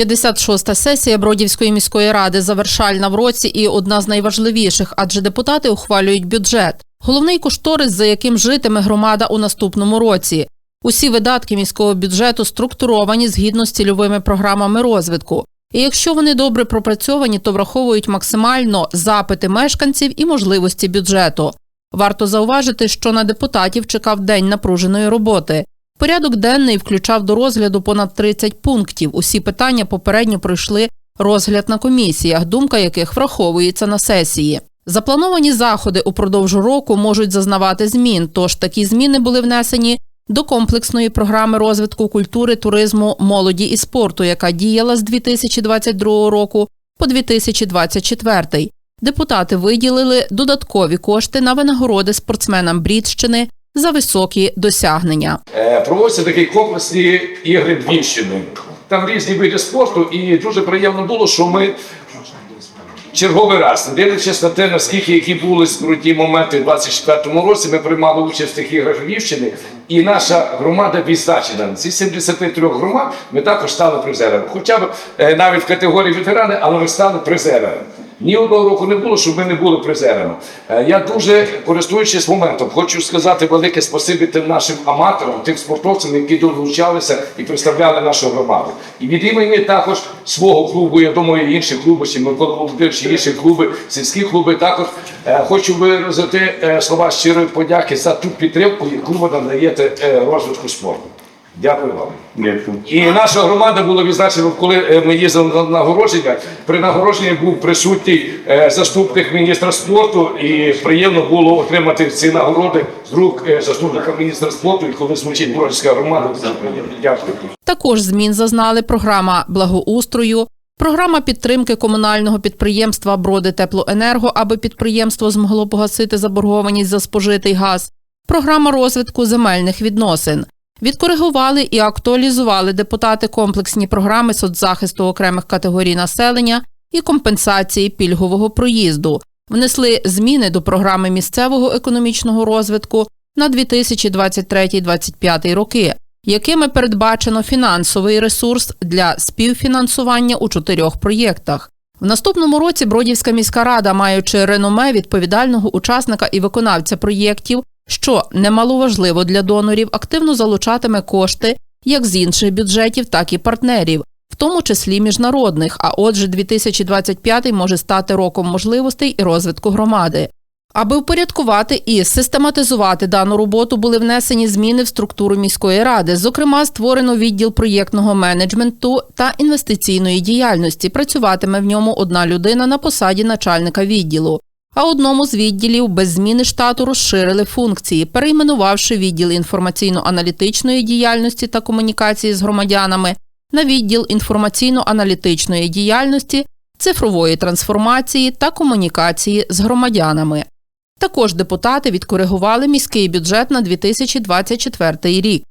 56-та сесія Бродівської міської ради завершальна в році і одна з найважливіших, адже депутати ухвалюють бюджет. Головний кошторис, за яким житиме громада у наступному році. Усі видатки міського бюджету структуровані згідно з цільовими програмами розвитку. І якщо вони добре пропрацьовані, то враховують максимально запити мешканців і можливості бюджету. Варто зауважити, що на депутатів чекав день напруженої роботи. Порядок денний включав до розгляду понад 30 пунктів. Усі питання попередньо пройшли розгляд на комісіях, думка яких враховується на сесії. Заплановані заходи упродовж року можуть зазнавати змін, тож такі зміни були внесені до комплексної програми розвитку культури, туризму, молоді і спорту, яка діяла з 2022 року по 2024. Депутати виділили додаткові кошти на винагороди спортсменам Брідщини за високі досягнення. Е, Проводяться такі комплексні ігри Львівщини. Там різні види спорту, і дуже приємно було, що ми черговий раз, не дивлячись на те, наскільки які були скруті моменти в 24-му році, ми приймали участь в тих іграх Львівщини, і наша громада відзначена. Зі 73 громад ми також стали призерами. Хоча б е, навіть в категорії ветерани, але ми стали призерами. Ні одного року не було, щоб ми не були призерами. Е, Я дуже користуючись моментом, хочу сказати велике спасибі тим нашим аматорам, тим спортовцям, які долучалися і представляли нашу громаду. І від імені також свого клубу, я думаю, і інших клубів, ще Микола Володимирович, інші клуби, сільські клуби також е, хочу виразити е, слова щирої подяки за ту підтримку, яку ви надаєте розвитку спорту. Дякую вам. І наша громада була відзначена, коли е, ми їздили на нагородження. При нагородженні був присутній е, заступник міністра спорту, і приємно було отримати ці нагороди з рук е, заступника міністра спорту, і коли звучить Бродівська громада. Це приємно. Дякую. Також змін зазнали програма благоустрою, програма підтримки комунального підприємства Броди Теплоенерго, аби підприємство змогло погасити заборгованість за спожитий газ, програма розвитку земельних відносин. Відкоригували і актуалізували депутати комплексні програми соцзахисту окремих категорій населення і компенсації пільгового проїзду. Внесли зміни до програми місцевого економічного розвитку на 2023-2025 роки, якими передбачено фінансовий ресурс для співфінансування у чотирьох проєктах. В наступному році Бродівська міська рада, маючи реноме відповідального учасника і виконавця проєктів, що немаловажливо для донорів, активно залучатиме кошти як з інших бюджетів, так і партнерів, в тому числі міжнародних. А отже, 2025 може стати роком можливостей і розвитку громади. Аби упорядкувати і систематизувати дану роботу, були внесені зміни в структуру міської ради. Зокрема, створено відділ проєктного менеджменту та інвестиційної діяльності. Працюватиме в ньому одна людина на посаді начальника відділу. А одному з відділів без зміни штату розширили функції, перейменувавши відділ інформаційно-аналітичної діяльності та комунікації з громадянами на відділ інформаційно-аналітичної діяльності, цифрової трансформації та комунікації з громадянами. Також депутати відкоригували міський бюджет на 2024 рік.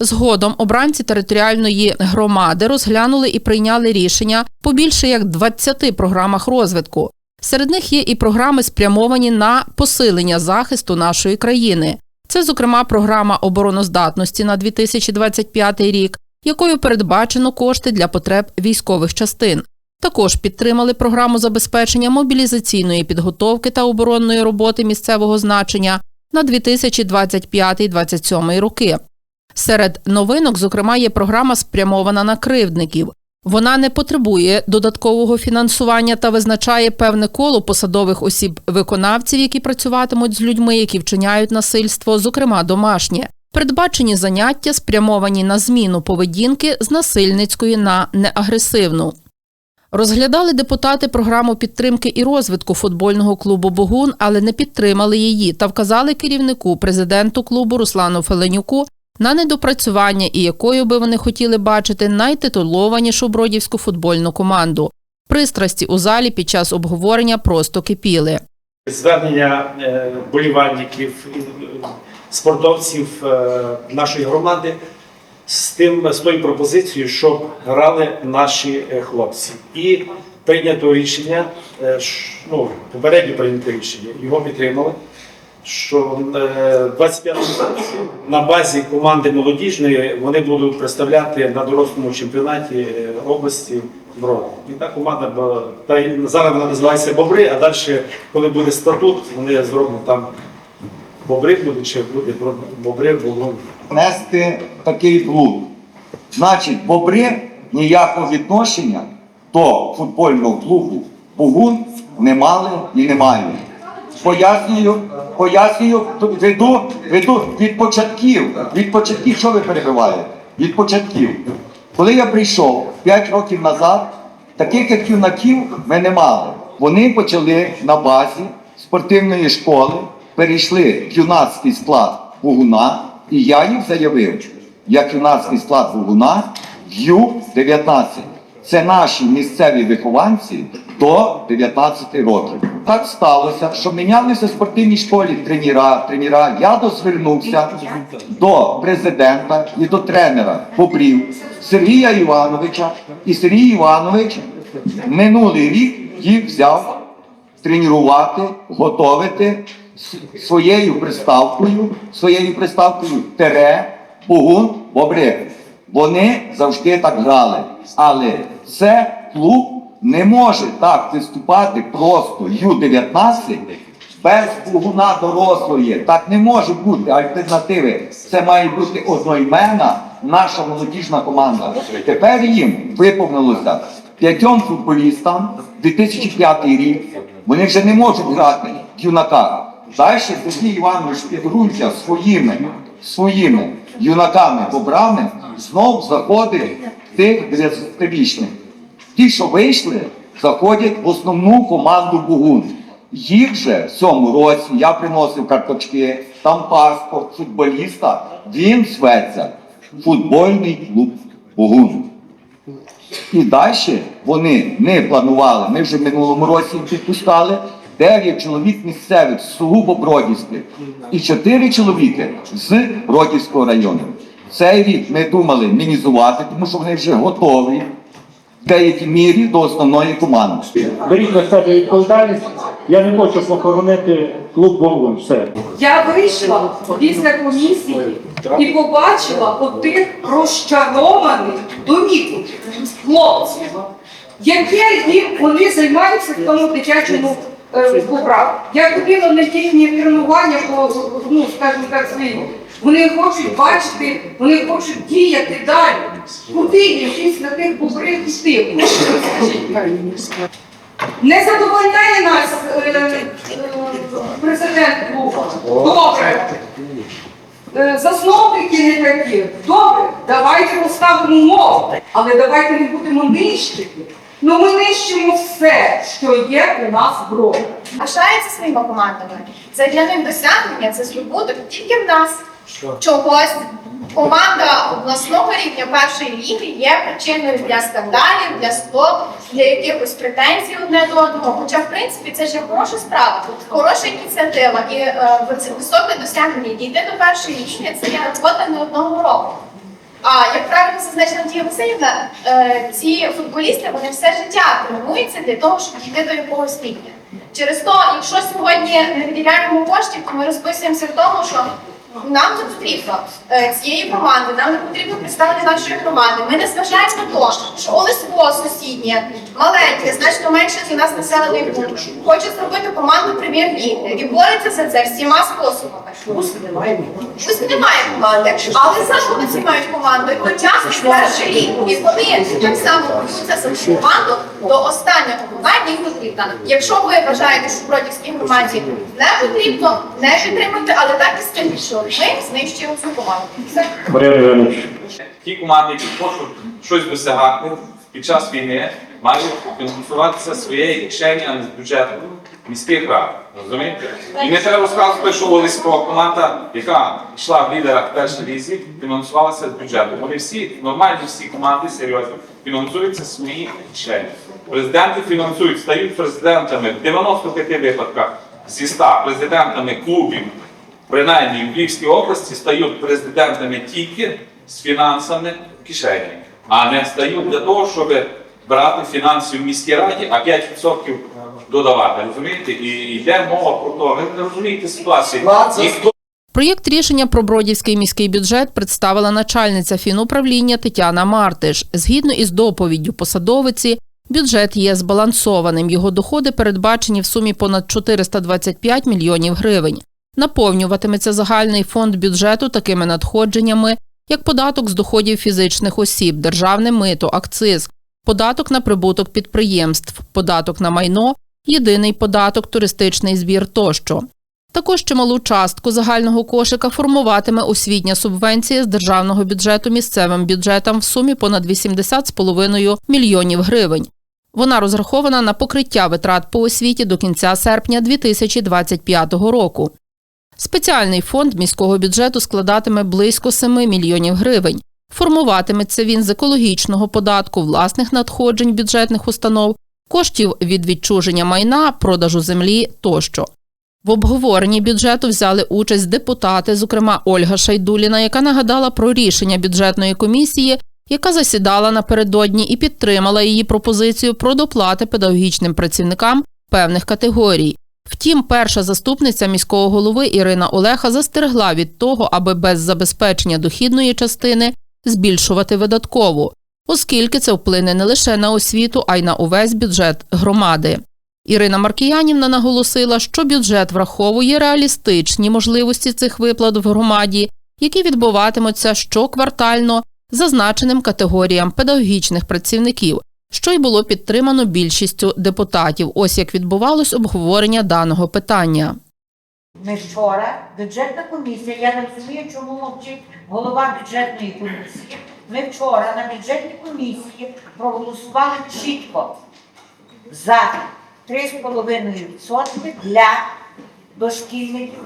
Згодом обранці територіальної громади розглянули і прийняли рішення по більше як 20 програмах розвитку. Серед них є і програми, спрямовані на посилення захисту нашої країни. Це, зокрема, програма обороноздатності на 2025 рік, якою передбачено кошти для потреб військових частин. Також підтримали програму забезпечення мобілізаційної підготовки та оборонної роботи місцевого значення на 2025-2027 роки. Серед новинок, зокрема, є програма спрямована на кривдників. Вона не потребує додаткового фінансування та визначає певне коло посадових осіб виконавців, які працюватимуть з людьми, які вчиняють насильство, зокрема домашнє. Передбачені заняття спрямовані на зміну поведінки з насильницької на неагресивну. Розглядали депутати програму підтримки і розвитку футбольного клубу Богун, але не підтримали її та вказали керівнику президенту клубу Руслану Феленюку на недопрацювання і якою би вони хотіли бачити найтитулованішу бродівську футбольну команду. Пристрасті у залі під час обговорення просто кипіли. звернення е, болівальників, е, спортовців е, нашої громади з тим з тою пропозицією, щоб грали наші хлопці. І прийнято рішення, ну, попередньо прийнято рішення, його підтримали, що е, 25 році на базі команди молодіжної вони будуть представляти на дорослому чемпіонаті е, області Броди. І та команда та зараз вона називається Бобри, а далі, коли буде статут, вони зроблять там Бобри буде чи буде Бобри, Богун. нести такий клуб. Значить, бобри ніякого відношення до футбольного клубу Бугун не мали і не мають. Пояснюю, пояснюю, веду, веду від початків. Від початків, що ви перебиваєте? Від початків. Коли я прийшов 5 років назад, таких як юнаків ми не мали. Вони почали на базі спортивної школи, перейшли в юнацький склад Бугуна, і я їх заявив, як юнацький склад Бугуна Ю-19. Це наші місцеві вихованці до 19 років. Так сталося, що мінялися в спортивній школі тренера, тренера. Я дозвернувся до президента і до тренера Бобрів Сергія Івановича. І Сергій Іванович минулий рік їх взяв тренувати, готовити своєю приставкою, своєю приставкою тере, погун, бобри. Вони завжди так грали. Але це клуб не може так виступати просто Ю-19 без погуна дорослої. Так не може бути альтернативи. Це має бути одноіменна наша молодіжна команда. Тепер їм виповнилося п'ятьом футболістам 2005 рік. Вони вже не можуть грати в юнаках. Далі Сергій Іванович підґрунтя своїми, своїми юнаками бобрами знов заходить тих 90-річних. Ті, що вийшли, заходять в основну команду Бугун. Їх же в цьому році я приносив карточки, там паспорт футболіста, він зветься футбольний клуб Бугун. І далі вони не планували. Ми вже в минулому році їх підпускали. Дев'ять чоловік місцевих з сугубо Бродівських і чотири чоловіки з Бродівського району. Цей рік ми думали мінізувати, тому що вони вже готові в деякій мірі до основної команди. Беріть на себе відповідальність. Я не хочу похоронити клуб Богун. Все. Я вийшла після комісії і побачила отих розчарованих доміків хлопців, які їх- вони займаються в тому дитячому е, поправ. Я ходила на їхні тренування по ну, скажімо так, свої. Вони хочуть бачити, вони хочуть діяти далі. Куди їм після тих побрив йти? Не задовольняє нас е, е, президент клубу. Добре. Е, Засновники не такі. Добре, давайте поставимо умови, але давайте не будемо нищити. Ну ми нищимо все, що є у нас в броді. пишається своїми командами. Це для них досягнення, це здобуток тільки в нас. Що? Чогось команда обласного рівня першої ліги є причиною для скандалів, для склоп, для якихось претензій одне до одного. Хоча, в принципі, це ж хороша справа, хороша ініціатива і е, це високе досягнення. Дійти до першої ліги це є робота не одного року. Правильно зазначила Надія Васильівна, е, ці футболісти вони все життя тренуються для того, щоб дійти до якогось рівня. Через то, якщо сьогодні не виділяємо коштів, то ми розписуємося в тому, що нам не потрібно е, цієї команди, нам не потрібно представити нашої громади. Ми не зважаємо на те, що Олесько сусіднє, маленьке, значно менше за нас населений пункт, хоче зробити команду прем'єр-ліги і бореться за це всіма способами. Пусть немає команди, але заходиці мають команду, і почасти перший рік. І вони так само за цю команду до останнього команді їм потрібна. Якщо ви вважаєте, що Бродівській громаді не потрібно, не підтримуйте, але так і скажіть, що ми знищуємо цю команду. Марія ті команди, які хочуть щось досягати під час війни, мають фінансуватися з своєї кишені, а не з бюджету міських рад. Розумієте? І не треба розказувати, що Олеськова команда, яка йшла в лідерах в першій лізі, фінансувалася з бюджету. Вони всі, нормальні всі команди, серйозні, фінансуються з своїх кишені. Президенти фінансують, стають президентами в 95 випадках зі 100 президентами клубів принаймні в Львівській області стають президентами тільки з фінансами в кишені, а не стають для того, щоб брати фінанси в міській раді, а 5% додавати, розумієте? І йде мова про то. Ви не розумієте ситуацію. Ніхто Проєкт рішення про Бродівський міський бюджет представила начальниця фінуправління Тетяна Мартиш. Згідно із доповіддю посадовиці, бюджет є збалансованим. Його доходи передбачені в сумі понад 425 мільйонів гривень. Наповнюватиметься загальний фонд бюджету такими надходженнями, як податок з доходів фізичних осіб, державне мито, акциз, податок на прибуток підприємств, податок на майно, єдиний податок, туристичний збір тощо. Також чималу частку загального кошика формуватиме освітня субвенція з державного бюджету місцевим бюджетам в сумі понад 80,5 мільйонів гривень. Вона розрахована на покриття витрат по освіті до кінця серпня 2025 року. Спеціальний фонд міського бюджету складатиме близько 7 мільйонів гривень. Формуватиметься він з екологічного податку, власних надходжень бюджетних установ, коштів від відчуження майна, продажу землі тощо. В обговоренні бюджету взяли участь депутати, зокрема Ольга Шайдуліна, яка нагадала про рішення бюджетної комісії, яка засідала напередодні і підтримала її пропозицію про доплати педагогічним працівникам певних категорій. Втім, перша заступниця міського голови Ірина Олеха застерегла від того, аби без забезпечення дохідної частини збільшувати видаткову, оскільки це вплине не лише на освіту, а й на увесь бюджет громади. Ірина Маркіянівна наголосила, що бюджет враховує реалістичні можливості цих виплат в громаді, які відбуватимуться щоквартально зазначеним категоріям педагогічних працівників, що й було підтримано більшістю депутатів. Ось як відбувалось обговорення даного питання. Ми вчора, бюджетна комісія, я не розумію, чому мовчить голова бюджетної комісії. Ми вчора на бюджетній комісії проголосували чітко за 3,5% для дошкільників,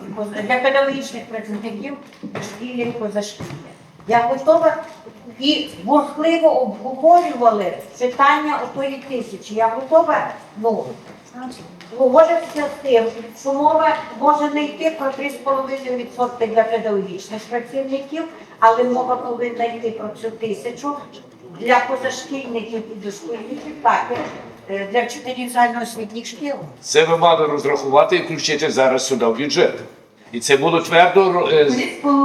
для педагогічних працівників дошкілля і позашкілля. Я готова і бурхливо обговорювали питання отої тисячі. Я готова, ну, Погоджуюся з тим, що мова може не йти про 3,5% для педагогічних працівників, але мова повинна йти про цю тисячу для позашкільників і дошкільників, так, е, для вчителів загальноосвітніх шкіл. Це ви мали розрахувати і включити зараз сюди в бюджет. І це було твердо е,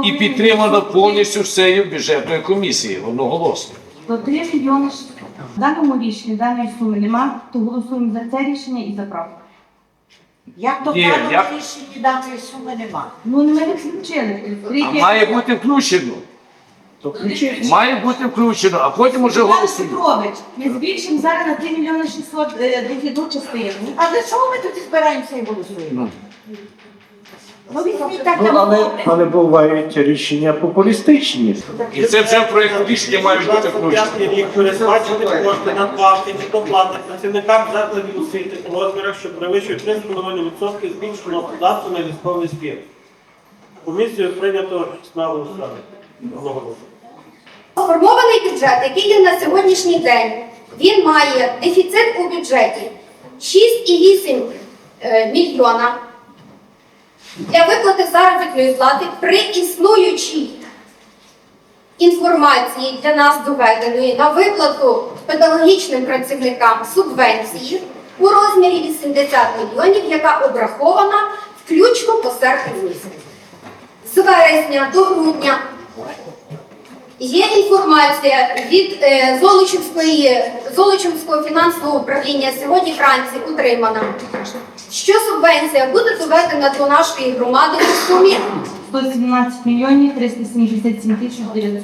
і підтримано повністю всією бюджетною комісією одноголосно. То 3 мільйони В даному рішенні даної суми нема, то голосуємо за це рішення і за правку. Як то Ні, рішення дати суми нема. Ну, ми не включили. А має бути включено. То включіть. Має бути включено, а потім уже голосуємо. Петрович, ми збільшимо зараз на 3 мільйони 600 е, дохідну частину. А для чого ми тоді збираємося і голосуємо? Ну, візьміть так Ну, на але, але бувають рішення популістичні. І це вже в проєкт рішення має бути включено. П'ятий рік передбачити кошти надбавки чи доплати працівникам закладів освіти у розмірах, що перевищують 3,5% збільшеного податку на військовий збір. Комісію прийнято на голосування. Одноголосно. Сформований бюджет, який є на сьогоднішній день, він має дефіцит у бюджеті 6,8 е, мільйона для виплати заробітної плати при існуючій інформації для нас доведеної на виплату педагогічним працівникам субвенції у розмірі 80 мільйонів, яка обрахована включно по серпень місяць. З вересня до грудня Є інформація від е, Золочівської, Золочівського фінансового управління сьогодні вранці отримана, що субвенція буде доведена до нашої громади у сумі, 117 мільйонів 377 тисяч 900.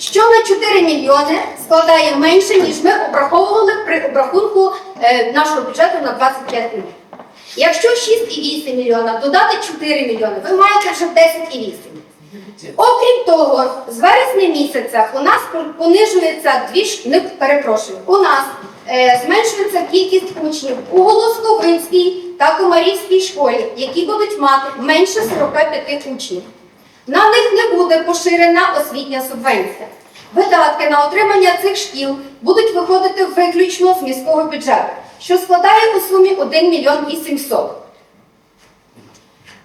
що на 4 мільйони складає менше, ніж ми обраховували при обрахунку е, нашого бюджету на 25 років. Якщо 6,8 мільйона додати 4 мільйони, ви маєте вже 10,8. Окрім того, з вересня місяця у нас понижується дві ж не перепрошую. У нас е, зменшується кількість учнів у Голосковинській та Комарівській школі, які будуть мати менше 45 учнів. На них не буде поширена освітня субвенція. Видатки на отримання цих шкіл будуть виходити виключно з міського бюджету, що складає у сумі 1 мільйон 800.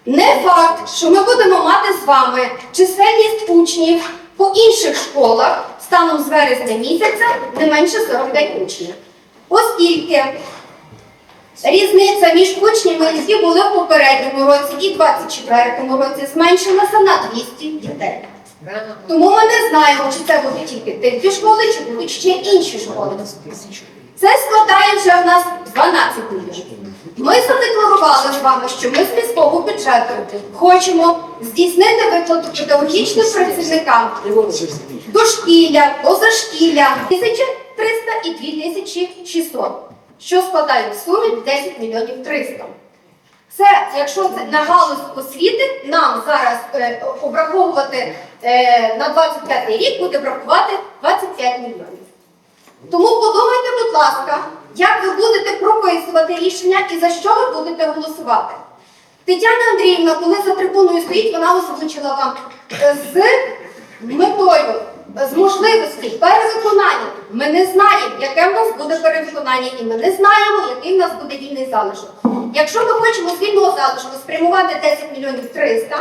Не факт, що ми будемо мати з вами чисельність учнів по інших школах станом з вересня місяця не менше 45 учнів. Оскільки Різниця між учнями, які були в попередньому році і 24-му році, зменшилася на 200 дітей. Тому ми не знаємо, чи це будуть тільки ті школи, чи будуть ще інші школи. Це складає вже в нас 12 мільйонів. Ми задекларували з вами, що ми з міського бюджету хочемо здійснити виплату педагогічним працівникам дошкілля, позашкілля 1300 і 2600, що складає в сумі 10 мільйонів 300. Це, якщо це на галузь освіти, нам зараз е, обраховувати е, на 25 рік буде бракувати 25 мільйонів. Тому подумайте, будь ласка, як ви будете прописувати рішення і за що ви будете голосувати. Тетяна Андріївна, коли за трибуною стоїть, вона озвучила вам е, з метою, з можливості перевиконання. Ми не знаємо, яке в нас буде перевиконання, і ми не знаємо, який в нас буде вільний залишок. Якщо ми хочемо з вільного залишку спрямувати 10 мільйонів 300,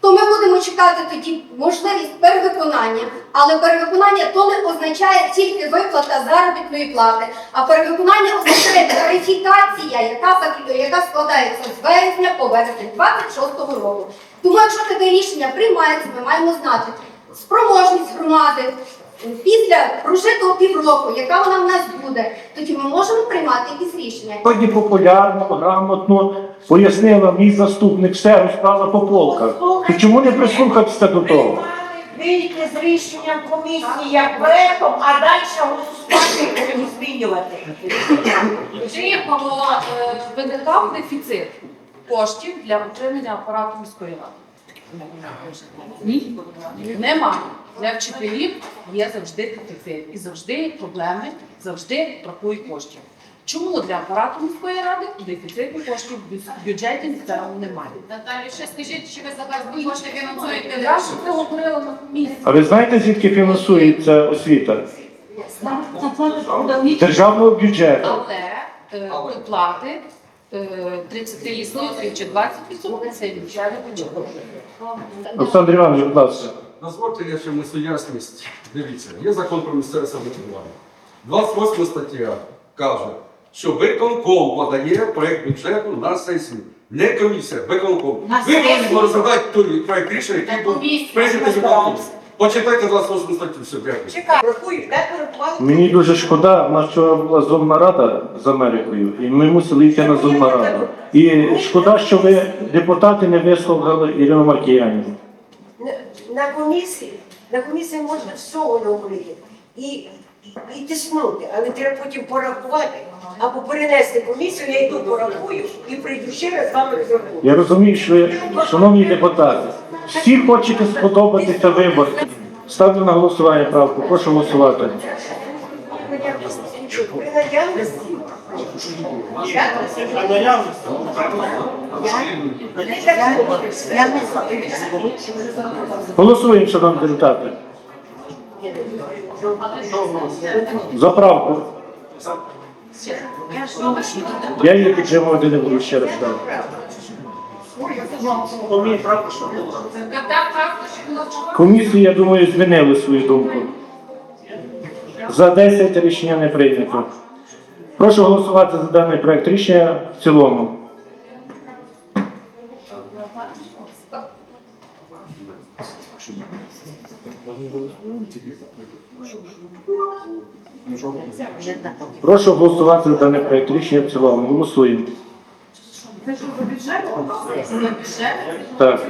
то ми будемо чекати тоді можливість перевиконання, але перевиконання то не означає тільки виплата заробітної плати, а перевиконання означає тарифікація, яка, яка складається з вересня по вересень 26-го року. Тому якщо таке рішення приймається, ми маємо знати спроможність громади після прожитого півроку, яка вона в нас буде, тоді ми можемо приймати якісь рішення. Сьогодні популярно, грамотно пояснила мій заступник, все розклала по полках. То чому не прислухатися до того? Вийти з рішенням комісії як проектом, а далі голосувати і змінювати. Чи е, виникав дефіцит коштів для утримання апарату міської ради? Ні, немає. Для вчителів є завжди дефіцит і завжди проблеми, завжди бракує коштів. Чому для апарату міської ради дефіциту коштів в бюджеті місцевому немає? Наталі, ще скажіть, чи ви зараз кошти Я ж це говорила на комісії. А ви знаєте, звідки фінансується освіта? Державного бюджету. Але е, виплати е, 30% чи 20% це бюджет. Олександр Іванович, будь ласка. Дозвольте я ще внесу ясність. Дивіться, є закон про місцеве самоврядування. 28 стаття каже, що виконком подає проєкт бюджету на сесію. Не комісія, виконком. На Ви сесію. можете розглядати той проєкт рішення, який був прийнятий виконком. Почитайте 28 статтю, все, дякую. Чекай, рахуй, де перебували? Мені дуже шкода, в нас вчора була зонна рада з Америкою, і ми мусили йти на зонну раду. І шкода, що ви депутати не вислухали Ірину Маркіянівну. На комісії, на комісії можна все говорити. І, і тиснути, але треба потім порахувати. Або перенести комісію, я йду порахую і прийду ще раз з вами розрахую. Я розумію, що ви, шановні депутати, всі хочете сподобатися виборцям. Ставлю на голосування правку. Прошу голосувати. При наявності. При наявності. Голосуємо, шановні депутати. За правку. Я її підтримувати не буду ще раз. що Комісії, я думаю, змінили свою думку. За 10 рішення не прийнято. Прошу голосувати за даний проект рішення в цілому. Прошу голосувати за даний проект рішення в цілому. Голосуємо. Так.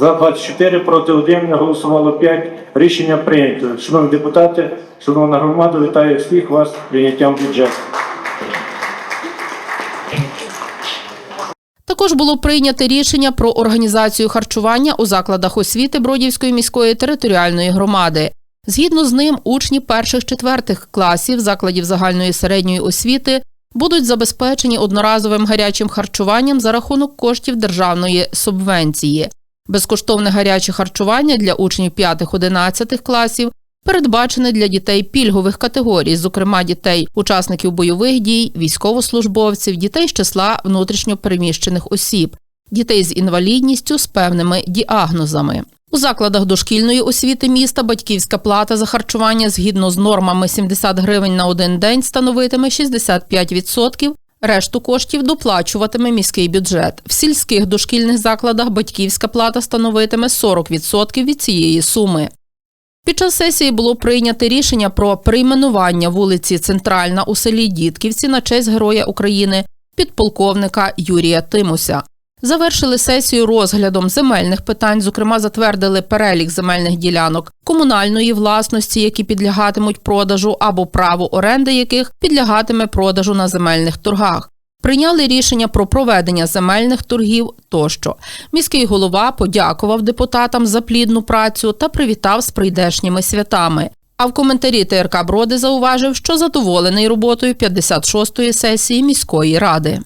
За 24, проти 1, не голосувало 5. Рішення прийнято. Шановні депутати, шановна громада, вітаю всіх вас з прийняттям бюджету. Також було прийнято рішення про організацію харчування у закладах освіти Бродівської міської територіальної громади. Згідно з ним, учні перших-четвертих класів закладів загальної середньої освіти будуть забезпечені одноразовим гарячим харчуванням за рахунок коштів державної субвенції. Безкоштовне гаряче харчування для учнів 5-11 класів Передбачений для дітей пільгових категорій, зокрема дітей, учасників бойових дій, військовослужбовців, дітей з числа внутрішньопереміщених осіб, дітей з інвалідністю з певними діагнозами. У закладах дошкільної освіти міста батьківська плата за харчування згідно з нормами 70 гривень на один день становитиме 65%, решту коштів доплачуватиме міський бюджет. В сільських дошкільних закладах батьківська плата становитиме 40% від цієї суми. Під час сесії було прийнято рішення про перейменування вулиці Центральна у селі Дітківці на честь Героя України підполковника Юрія Тимуся. Завершили сесію розглядом земельних питань, зокрема, затвердили перелік земельних ділянок комунальної власності, які підлягатимуть продажу, або право оренди яких підлягатиме продажу на земельних торгах. Прийняли рішення про проведення земельних торгів тощо. Міський голова подякував депутатам за плідну працю та привітав з прийдешніми святами. А в коментарі ТРК Броди зауважив, що задоволений роботою 56-ї сесії міської ради.